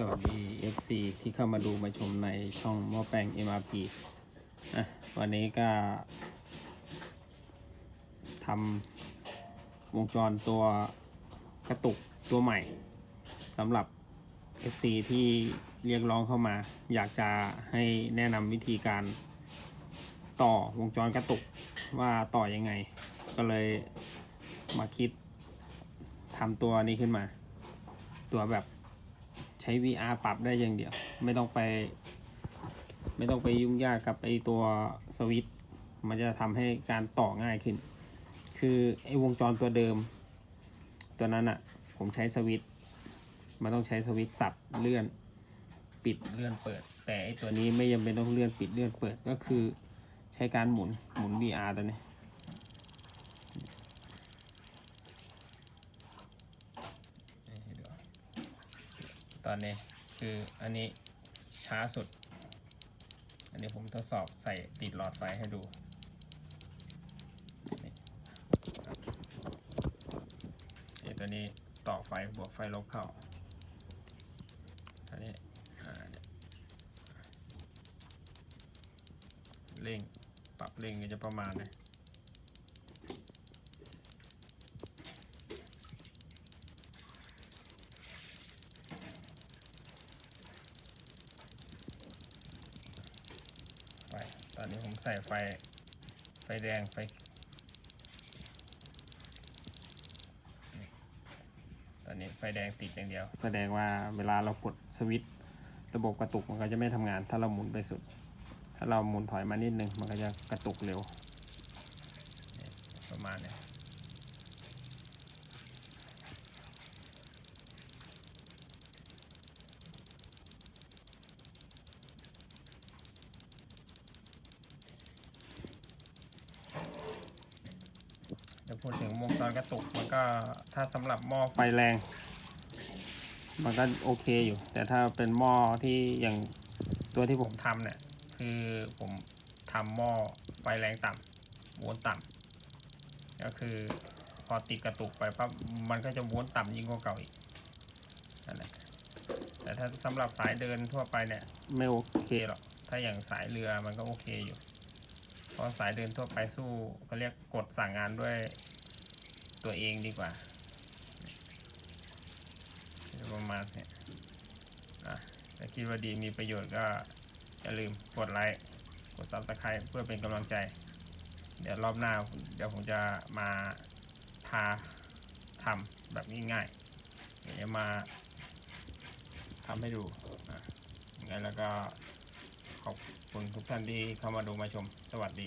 สวัสดี FC ที่เข้ามาดูมาชมในช่องหม้อแปลง MRP อะวันนี้ก็ทำวงจรตัวกระตุกตัวใหม่สำหรับ FC ที่เรียกร้องเข้ามา อยากจะให้แนะนำวิธีการต่อวงจรกระตุกว่าต่อยังไง ก็เลยมาคิดทำตัวนี้ขึ้นมา ตัวแบบ ใช้ VR ปรับได้อย่างเดียว ไม่ต้องไป ไม่ต้องไปยุ่งยากกับไอตัวสวิตช์มันจะทำให้การต่อง่ายขึ้น คือไอวงจรตัวเดิม ตัวนั้นอะ่ะ ผมใช้สวิตช์มันต้องใช้สวิตช์สับเลื่อนปิดเลื่อนเปิด แต่ไอตัวนี้ไม่จำเป็นต้องเลื่อนปิดเลื่อนเปิดก็คือใช้การหมุนหมุน VR ตัวนี้ให้ดูต อนนี้คืออันนี้ช้าสุด อันนี้ผมทดสอบใส่ติดหลอดไฟให้ดูนี่ตัวนี้ต่อไฟบวกไฟลบเข้า อันนี้เร่งปรับเร่งก็จะประมาณนี้ฟ ตอนนี้ผม ใส่ไฟ ไฟแดง ไฟตอนนี้ไฟแดงติดอย่างเดียว แสดงว่าเวลาเรากดสวิตช์ระบบกระตุกมันก็จะไม่ทำงาน ถ้าเราหมุนไปสุด ถ้าเราหมุนถอยมานิดนึง มันก็จะกระตุกเร็วเนี่ยประมาณเนี้ ดี๋ยวพูดถึงวงจรกระตุกมันก็ถ้าสำหรับหม้อไฟแรง มันก็โอเคอยู่ แต่ถ้าเป็นหม้อที่อย่างตัวที่ผมทำเนี่ย คือผมทำหม้อไฟแรงต่ำม้วนต่ำก็คือพอติดกระตุกไปปั๊บมันก็จะม้วนต่ำยิ่งกว่าเก่าอีกนั่นแหละแต่ถ้าสำหรับสายเดินทั่วไปเนี่ย ไม่โอเคหรอก ถ้าอย่างสายเรือมันก็โอเคอยู่ เพราะสายเดินทั่วไปสู้ก็เรียกกดสั่งงานด้วยตัวเองดีกว่าประมาณเนี้ยอะถ้าคิดว่าดีมีประโยชน์ก็อย่าลืมกดไลค์กดซับสไคร b ์เพื่อเป็นกำลังใจ เดี๋ยวรอบหน้าเดี๋ยวผมจะมาทาทำแบบง่ายๆเดี๋ยวมาทำให้ดูอะงั้นแล้วก็ ขอบคุณทุกท่านที่เข้ามาดูมาชม สวัสดี